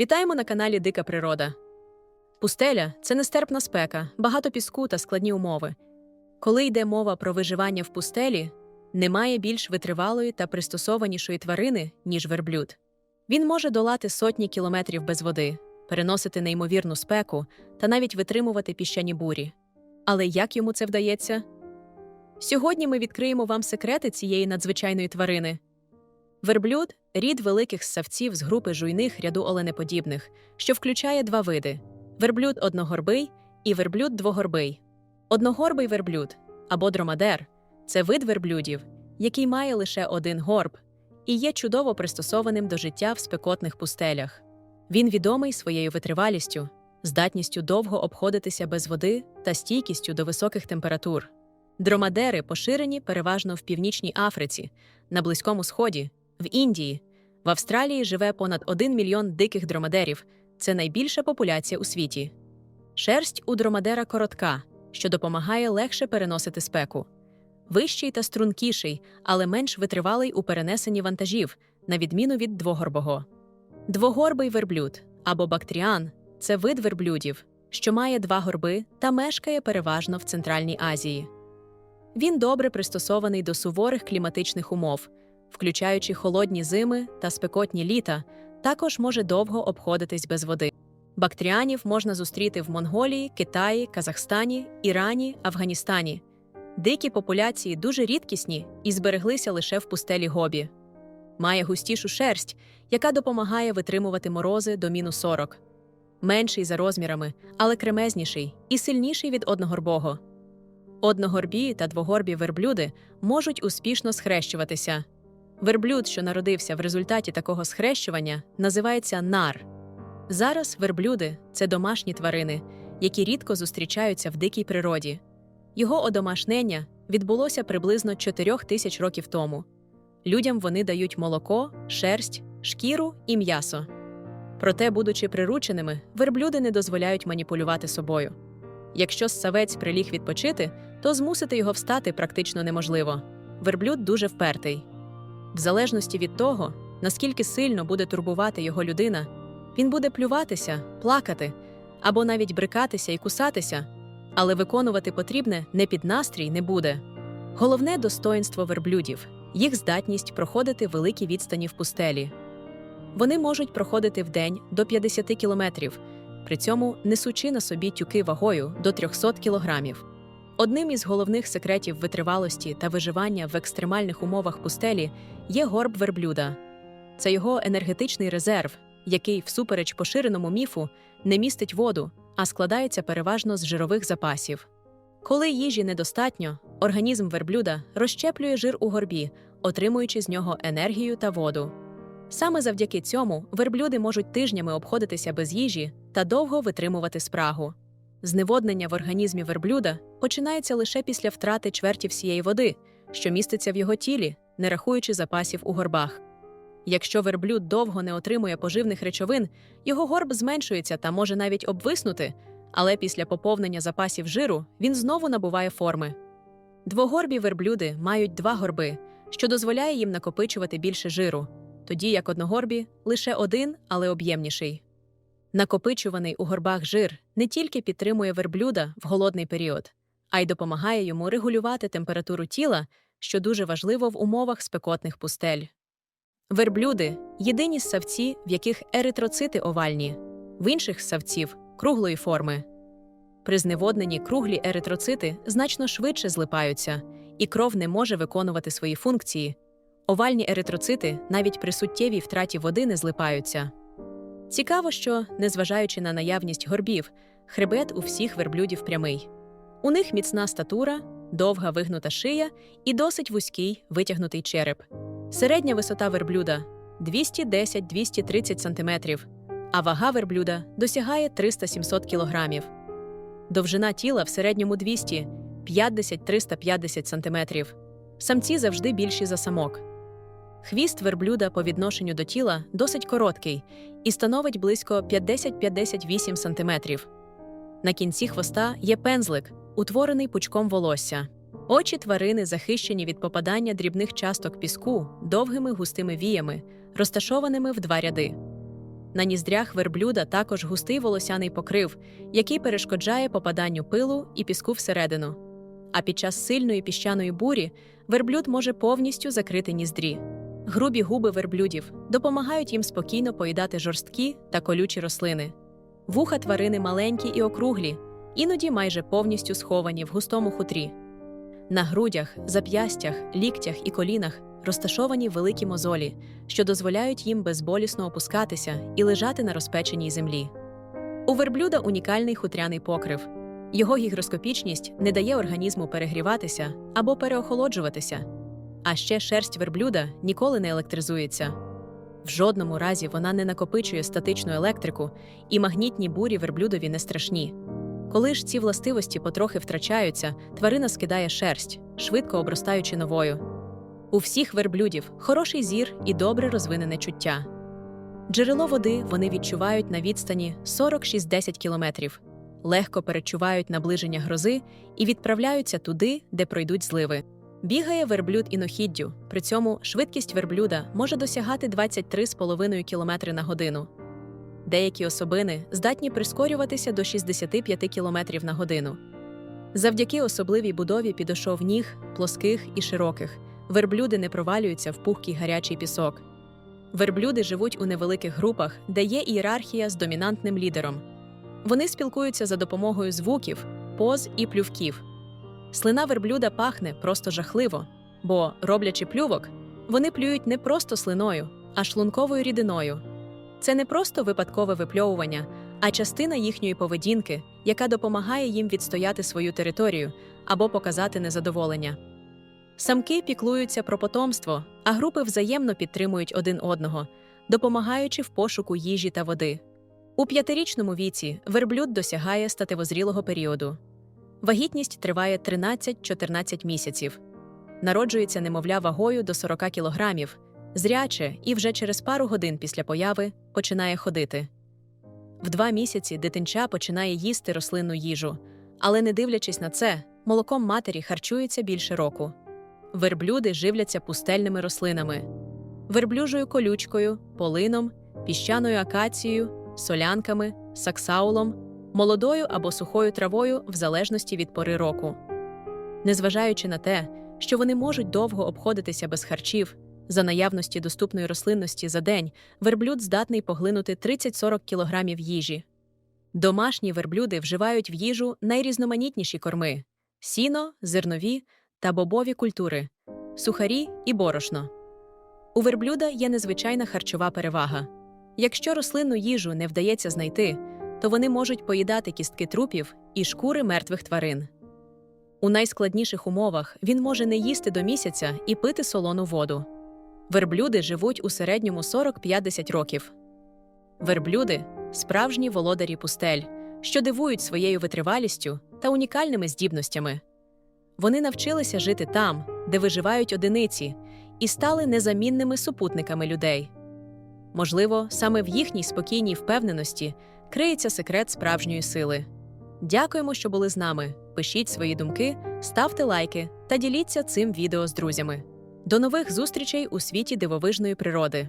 Вітаємо на каналі Дика Природа. Пустеля це нестерпна спека, багато піску та складні умови. Коли йде мова про виживання в пустелі, немає більш витривалої та пристосованішої тварини, ніж верблюд. Він може долати сотні кілометрів без води, переносити неймовірну спеку та навіть витримувати піщані бурі. Але як йому це вдається? Сьогодні ми відкриємо вам секрети цієї надзвичайної тварини. Верблюд рід великих ссавців з групи жуйних ряду оленеподібних, що включає два види: верблюд одногорбий і верблюд двогорбий. Одногорбий верблюд або дромадер це вид верблюдів, який має лише один горб і є чудово пристосованим до життя в спекотних пустелях. Він відомий своєю витривалістю, здатністю довго обходитися без води та стійкістю до високих температур. Дромадери поширені переважно в Північній Африці, на Близькому Сході, в Індії. В Австралії живе понад 1 мільйон диких дромадерів. Це найбільша популяція у світі. Шерсть у дромадера коротка, що допомагає легше переносити спеку. Вищий та стрункіший, але менш витривалий у перенесенні вантажів, на відміну від двогорбого. Двогорбий верблюд або бактріан це вид верблюдів, що має два горби та мешкає переважно в Центральній Азії. Він добре пристосований до суворих кліматичних умов, включаючи холодні зими та спекотні літа, також може довго обходитись без води. Бактріанів можна зустріти в Монголії, Китаї, Казахстані, Ірані, Афганістані. Дикі популяції дуже рідкісні і збереглися лише в пустелі Гобі. Має густішу шерсть, яка допомагає витримувати морози до мінус 40. Менший за розмірами, але кремезніший і сильніший від одногорбого. Одногорбі та двогорбі верблюди можуть успішно схрещуватися. Верблюд, що народився в результаті такого схрещування, називається нар. Зараз верблюди це домашні тварини, які рідко зустрічаються в дикій природі. Його одомашнення відбулося приблизно 4 тисяч років тому. Людям вони дають молоко, шерсть, шкіру і м'ясо. Проте, будучи прирученими, верблюди не дозволяють маніпулювати собою. Якщо ссавець приліг відпочити, то змусити його встати практично неможливо. Верблюд дуже впертий. В залежності від того, наскільки сильно буде турбувати його людина, він буде плюватися, плакати або навіть брикатися і кусатися, але виконувати потрібне не під настрій не буде. Головне достоїнство верблюдів їх здатність проходити великі відстані в пустелі. Вони можуть проходити в день до 50 кілометрів, при цьому несучи на собі тюки вагою до 300 кілограмів. Одним із головних секретів витривалості та виживання в екстремальних умовах пустелі є горб верблюда. Це його енергетичний резерв, який, всупереч поширеному міфу, не містить воду, а складається переважно з жирових запасів. Коли їжі недостатньо, організм верблюда розщеплює жир у горбі, отримуючи з нього енергію та воду. Саме завдяки цьому верблюди можуть тижнями обходитися без їжі та довго витримувати спрагу. Зневоднення в організмі верблюда починається лише після втрати чверті всієї води, що міститься в його тілі, не рахуючи запасів у горбах. Якщо верблюд довго не отримує поживних речовин, його горб зменшується та може навіть обвиснути, але після поповнення запасів жиру він знову набуває форми. Двогорбі верблюди мають два горби, що дозволяє їм накопичувати більше жиру, тоді як одногорбі лише один, але об'ємніший. Накопичуваний у горбах жир не тільки підтримує верблюда в голодний період, а й допомагає йому регулювати температуру тіла, що дуже важливо в умовах спекотних пустель. Верблюди єдині ссавці, в яких еритроцити овальні, в інших ссавців круглої форми. При зневодненні круглі еритроцити значно швидше злипаються, і кров не може виконувати свої функції. Овальні еритроцити навіть при суттєвій втраті води не злипаються. Цікаво, що, незважаючи на наявність горбів, хребет у всіх верблюдів прямий. У них міцна статура, довга вигнута шия і досить вузький витягнутий череп. Середня висота верблюда 210-230 см, а вага верблюда досягає 300-700 кг. Довжина тіла в середньому 250-350 см. Самці завжди більші за самок. Хвіст верблюда по відношенню до тіла досить короткий і становить близько 50-58 см. На кінці хвоста є пензлик, утворений пучком волосся. Очі тварини захищені від попадання дрібних часток піску довгими густими віями, розташованими в два ряди. На ніздрях верблюда також густий волосяний покрив, який перешкоджає попаданню пилу і піску всередину. А під час сильної піщаної бурі верблюд може повністю закрити ніздрі. Грубі губи верблюдів допомагають їм спокійно поїдати жорсткі та колючі рослини. Вуха тварини маленькі і округлі, іноді майже повністю сховані в густому хутрі. На грудях, зап'ястях, ліктях і колінах розташовані великі мозолі, що дозволяють їм безболісно опускатися і лежати на розпеченій землі. У верблюда унікальний хутряний покрив. Його гігроскопічність не дає організму перегріватися або переохолоджуватися. А ще шерсть верблюда ніколи не електризується. В жодному разі вона не накопичує статичну електрику, і магнітні бурі верблюдові не страшні. Коли ж ці властивості потрохи втрачаються, тварина скидає шерсть, швидко обростаючи новою. У всіх верблюдів хороший зір і добре розвинене чуття. Джерело води вони відчувають на відстані 40-60 кілометрів, легко перечувають наближення грози і відправляються туди, де пройдуть зливи. Бігає верблюд іноходдю, при цьому швидкість верблюда може досягати 23,5 км на годину. Деякі особини здатні прискорюватися до 65 км на годину. Завдяки особливій будові підошов ніг, плоских і широких, верблюди не провалюються в пухкий гарячий пісок. Верблюди живуть у невеликих групах, де є ієрархія з домінантним лідером. Вони спілкуються за допомогою звуків, поз і плювків. Слина верблюда пахне просто жахливо, бо, роблячи плювок, вони плюють не просто слиною, а шлунковою рідиною. Це не просто випадкове випльовування, а частина їхньої поведінки, яка допомагає їм відстояти свою територію або показати незадоволення. Самки піклуються про потомство, а групи взаємно підтримують один одного, допомагаючи в пошуку їжі та води. У п'ятирічному віці верблюд досягає статевозрілого періоду. Вагітність триває 13-14 місяців. Народжується немовля вагою до 40 кілограмів, зряче і вже через пару годин після появи починає ходити. В два місяці дитинча починає їсти рослинну їжу, але, не дивлячись на це, молоком матері харчується більше року. Верблюди живляться пустельними рослинами, верблюжою колючкою, полином, піщаною акацією, солянками, саксаулом, молодою або сухою травою в залежності від пори року. Незважаючи на те, що вони можуть довго обходитися без харчів, за наявності доступної рослинності за день верблюд здатний поглинути 30-40 кілограмів їжі. Домашні верблюди вживають в їжу найрізноманітніші корми сіно, зернові та бобові культури, сухарі і борошно. У верблюда є незвичайна харчова перевага. Якщо рослинну їжу не вдається знайти, то вони можуть поїдати кістки трупів і шкури мертвих тварин. У найскладніших умовах він може не їсти до місяця і пити солону воду. Верблюди живуть у середньому 40-50 років. Верблюди справжні володарі пустель, що дивують своєю витривалістю та унікальними здібностями. Вони навчилися жити там, де виживають одиниці, і стали незамінними супутниками людей. Можливо, саме в їхній спокійній впевненості криється секрет справжньої сили. Дякуємо, що були з нами. Пишіть свої думки, ставте лайки та діліться цим відео з друзями. До нових зустрічей у світі дивовижної природи.